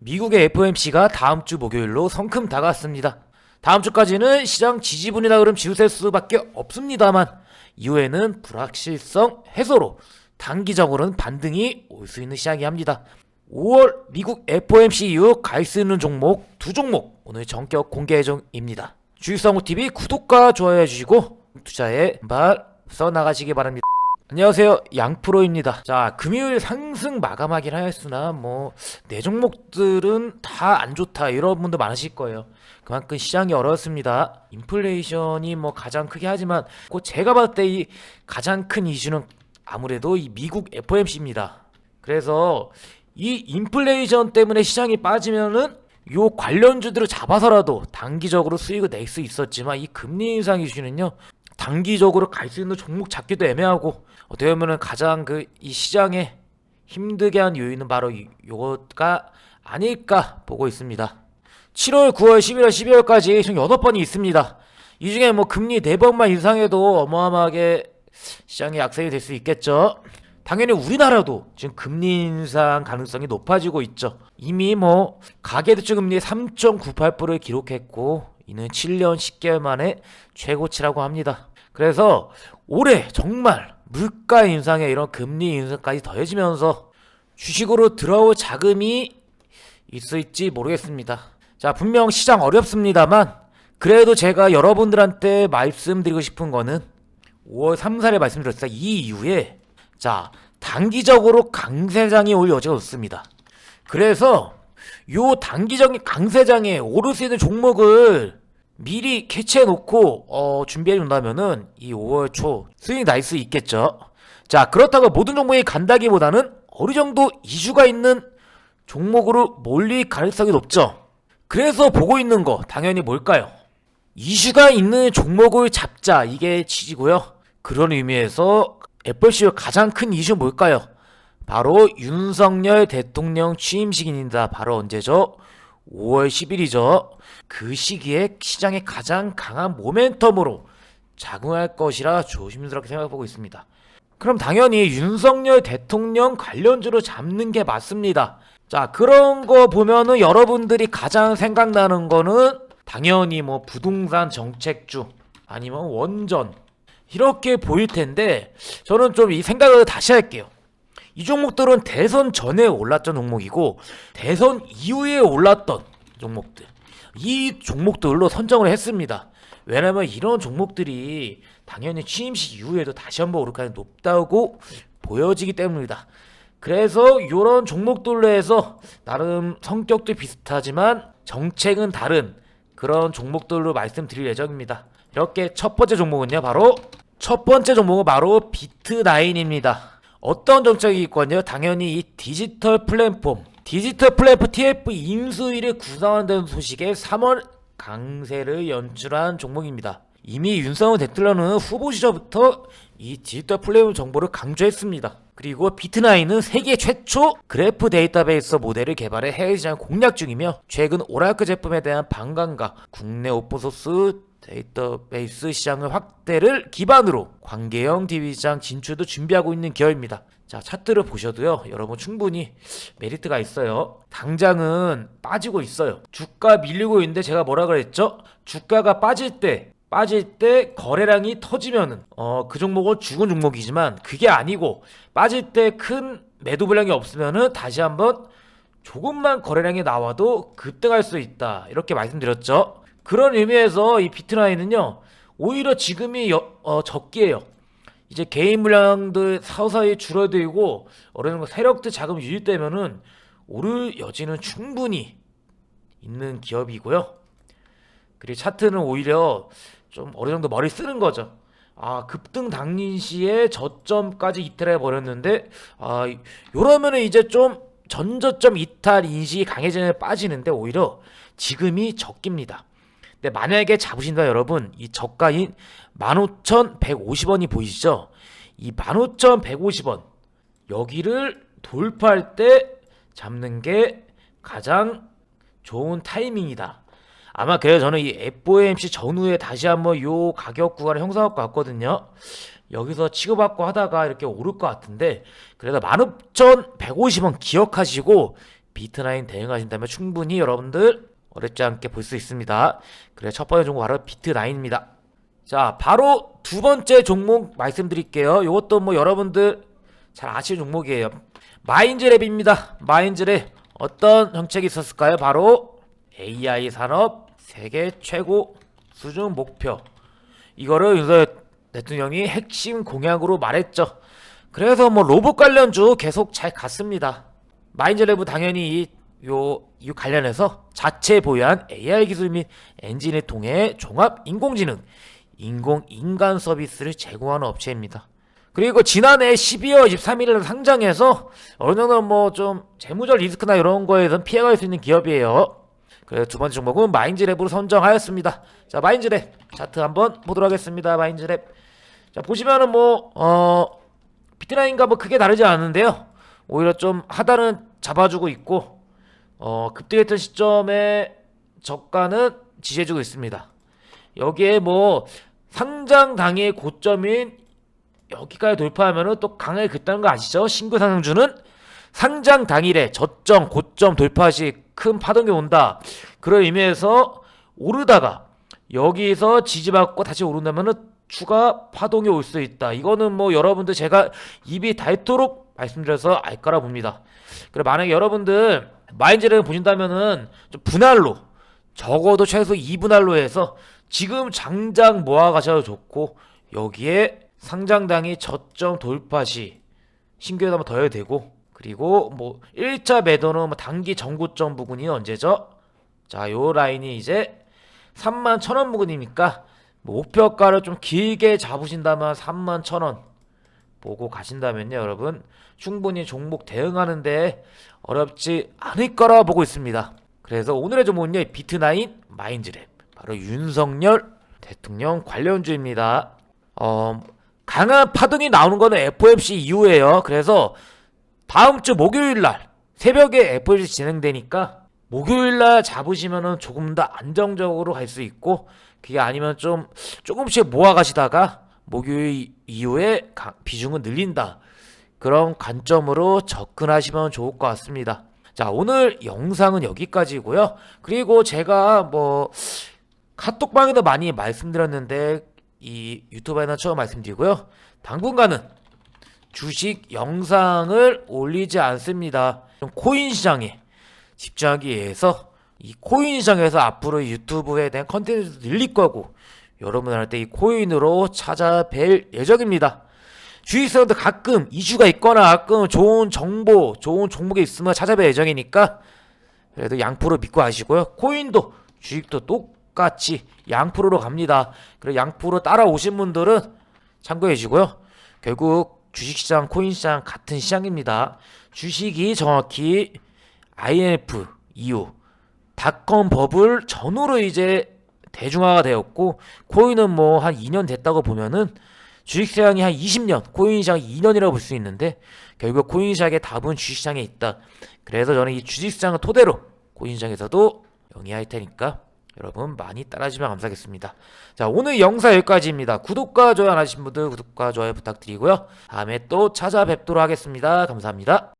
미국의 FOMC가 다음 주 목요일로 성큼 다가왔습니다. 다음 주까지는 시장 지지분이다 그럼 지우셀 수밖에 없습니다만 이후에는 불확실성 해소로 단기적으로는 반등이 올 수 있는 시작이 합니다. 5월 미국 FOMC 이후 갈 수 있는 종목 두 종목 오늘 전격 공개 예정입니다. 주식성우 TV 구독과 좋아요 해주시고 투자에 발 써나가시기 바랍니다. 안녕하세요. 양프로입니다. 자 금요일 상승 마감하긴 하였으나 뭐 내 종목들은 다 안 좋다 이런 분도 많으실 거예요. 그만큼 시장이 어렵습니다. 인플레이션이 뭐 가장 크게 하지만 그 제가 봤을 때 이 가장 큰 이슈는 아무래도 이 미국 FOMC입니다. 그래서 이 인플레이션 때문에 시장이 빠지면은 요 관련주들을 잡아서라도 단기적으로 수익을 낼 수 있었지만 이 금리 인상 이슈는요 단기적으로 갈 수 있는 종목 잡기도 애매하고 어떻게 보면은 가장 그 이 시장에 힘들게 한 요인은 바로 이- 요거가 아닐까 보고 있습니다. 7월, 9월, 11월, 12월까지 총 8번이 있습니다. 이 중에 뭐 금리 4번만 이상해도 어마어마하게 시장에 악세이 될 수 있겠죠. 당연히 우리나라도 지금 금리 인상 가능성이 높아지고 있죠. 이미 뭐 가계대출 금리 3.98%를 기록했고 이는 7년 10개월 만에 최고치라고 합니다. 그래서 올해 정말 물가 인상에 이런 금리 인상까지 더해지면서 주식으로 들어올 자금이 있을지 모르겠습니다. 자, 분명 시장 어렵습니다만 그래도 제가 여러분들한테 말씀드리고 싶은 거는 5월 3, 4일에 말씀드렸어요. 이 이후에 자, 단기적으로 강세장이 올 여지가 없습니다. 그래서 요 단기적인 강세장에 오를 수 있는 종목을 미리 캐치해 놓고 어, 준비해 놓는다면은 이 5월 초날수 있겠죠. 자, 그렇다고 모든 종목이 간다기보다는 어느 정도 이슈가 있는 종목으로 몰릴 가능성이 높죠. 그래서 보고 있는 거 당연히 뭘까요? 이슈가 있는 종목을 잡자 이게 취지고요. 그런 의미에서 애플C의 가장 큰 이슈 뭘까요? 바로 윤석열 대통령 취임식입니다. 바로 언제죠? 5월 10일이죠. 그 시기에 시장의 가장 강한 모멘텀으로 작용할 것이라 조심스럽게 생각해보고 있습니다. 그럼 당연히 윤석열 대통령 관련주로 잡는 게 맞습니다. 자, 그런 거 보면은 여러분들이 가장 생각나는 거는 당연히 뭐 부동산 정책주 아니면 원전 이렇게 보일 텐데 저는 좀 이 생각을 다시 할게요. 이 종목들은 대선 전에 올랐던 종목이고 대선 이후에 올랐던 종목들 이 종목들로 선정을 했습니다. 왜냐면 이런 종목들이 당연히 취임식 이후에도 다시 한번 오를 가능성이 높다고 보여지기 때문입니다. 그래서 이런 종목들로 해서 나름 성격도 비슷하지만 정책은 다른 그런 종목들로 말씀드릴 예정입니다. 이렇게 첫 번째 종목은요, 바로 첫 번째 종목은 바로 비트나인입니다. 어떤 정책이 있거든요? 당연히 이 디지털 플랫폼, 디지털 플랫폼 TF 인수위를 구성한다는 소식에 3월 강세를 연출한 종목입니다. 이미 윤석열 대통령은 후보 시절부터 이 디지털 플랫폼 정보를 강조했습니다. 그리고 비트나인은 세계 최초 그래프 데이터베이스 모델을 개발해 해외 시장 공략 중이며 최근 오라클 제품에 대한 반감과 국내 오픈소스 데이터베이스 시장의 확대를 기반으로 관계형 TV 시장 진출도 준비하고 있는 기업입니다. 자, 차트를 보셔도요, 여러분 충분히 메리트가 있어요. 당장은 빠지고 있어요. 주가 밀리고 있는데 제가 뭐라 그랬죠? 주가가 빠질 때, 빠질 때 거래량이 터지면은, 어, 그 종목은 죽은 종목이지만 그게 아니고 빠질 때 큰 매도 물량이 없으면은 다시 한번 조금만 거래량이 나와도 급등할 수 있다. 이렇게 말씀드렸죠. 그런 의미에서 이 비트라인은요, 오히려 지금이 여- 어, 적기예요. 이제 개인 물량들 서서히 줄어들고 어느 정도 세력들 자금 유지되면은 오를 여지는 충분히 있는 기업이고요. 그리고 차트는 오히려 좀 어느 정도 머리 쓰는 거죠. 아 급등 당시에 저점까지 이탈해 버렸는데 아 이- 요러면은 이제 좀 전저점 이탈 인식이 강해지는 빠지는데 오히려 지금이 적깁니다. 근데 만약에 잡으신다 여러분 이 저가인 15,150원이 보이시죠? 이 15,150원 여기를 돌파할 때 잡는 게 가장 좋은 타이밍이다. 아마 그래서 저는 이 FOMC 전후에 다시 한번 요 가격 구간을 형성할 것 같거든요. 여기서 치고받고 하다가 이렇게 오를 것 같은데 그래서 15,150원 기억하시고 비트라인 대응하신다면 충분히 여러분들 어렵지 않게 볼 수 있습니다. 그래 첫 번째 종목 바로 비트라인입니다. 자 바로 두 번째 종목 말씀드릴게요. 이것도 뭐 여러분들 잘 아시는 종목이에요. 마인즈랩입니다. 마인즈랩 어떤 정책이 있었을까요? 바로 AI 산업 세계 최고 수준 목표. 이거를 윤석열 대통령이 핵심 공약으로 말했죠. 그래서 뭐 로봇 관련주 계속 잘 갔습니다. 마인즈랩은 당연히 이, 요, 이 관련해서 자체 보유한 AI 기술 및 엔진을 통해 종합 인공지능, 인공 인간 서비스를 제공하는 업체입니다. 그리고 지난해 12월 23일에 상장해서 어느 정도 뭐 좀 재무적 리스크나 이런 거에선 피해갈 수 있는 기업이에요. 그래서 두 번째 종목은 마인즈랩으로 선정하였습니다. 자, 마인즈랩 차트 한번 보도록 하겠습니다. 마인즈랩. 자, 보시면은 뭐, 어, 비트라인과 뭐 크게 다르지 않은데요. 오히려 좀 하단은 잡아주고 있고, 어, 급등했던 시점에 저가는 지지해주고 있습니다. 여기에 뭐, 상장 당일 고점인 여기까지 돌파하면은 또 강하게 급다는 거 아시죠? 신규 상승주는 상장 당일에 저점, 고점 돌파 시 큰 파동이 온다. 그런 의미에서 오르다가 여기서 지지받고 다시 오른다면은 추가 파동이 올 수 있다. 이거는 뭐 여러분들 제가 입이 닳도록 말씀드려서 알 거라 봅니다. 그래 만약에 여러분들 마인즈를 보신다면은 좀 분할로 적어도 최소 2분할로 해서 지금 장장 모아 가셔도 좋고 여기에 상장당이 저점 돌파 시 신규에도 한번 더 해야 되고 그리고 뭐 1차 매도는 뭐 단기 전고점 부근이 언제죠? 자, 요 라인이 이제 3만 1,000원 부근이니까 뭐 목표가를 좀 길게 잡으신다면 3만 1,000원 보고 가신다면요, 여러분 충분히 종목 대응하는데 어렵지 않을 거라 보고 있습니다. 그래서 오늘의 종목은요, 비트나인 마인즈랩 바로 윤석열 대통령 관련주입니다. 어, 강한 파동이 나오는 거는 FOMC 이후에요. 그래서 다음 주 목요일 날 새벽에 FOMC 진행되니까 목요일 날 잡으시면은 조금 더 안정적으로 갈 수 있고 그게 아니면 좀 조금씩 모아 가시다가 목요일 이후에 가- 비중은 늘린다. 그런 관점으로 접근하시면 좋을 것 같습니다. 자, 오늘 영상은 여기까지고요. 그리고 제가 뭐 카톡방에도 많이 말씀드렸는데 이 유튜브에는 처음 말씀드리고요. 당분간은 주식 영상을 올리지 않습니다. 좀 코인 시장에 집중하기 위해서 이 코인 시장에서 앞으로 유튜브에 대한 컨텐츠도 늘릴 거고 여러분한테 이 코인으로 찾아뵐 예정입니다. 주식성도 가끔 이슈가 있거나 가끔 좋은 정보, 좋은 종목이 있으면 찾아뵐 예정이니까 그래도 양프로 믿고 하시고요. 코인도 주식도 똑같이 양프로로 갑니다. 그리고 양프로 따라오신 분들은 참고해 주시고요. 결국 주식시장, 코인시장 같은 시장입니다. 주식이 정확히 IMF 이후 닷컴 버블 전후로 이제 대중화가 되었고 코인은 뭐 한 2년 됐다고 보면은 주식시장이 한 20년, 코인시장이 2년이라고 볼 수 있는데 결국 코인시장의 답은 주식시장에 있다. 그래서 저는 이 주식시장을 토대로 코인시장에서도 영위할 테니까 여러분 많이 따라주시면 감사하겠습니다. 자 오늘 영상 여기까지입니다. 구독과 좋아요 안 하신 분들 구독과 좋아요 부탁드리고요. 다음에 또 찾아뵙도록 하겠습니다. 감사합니다.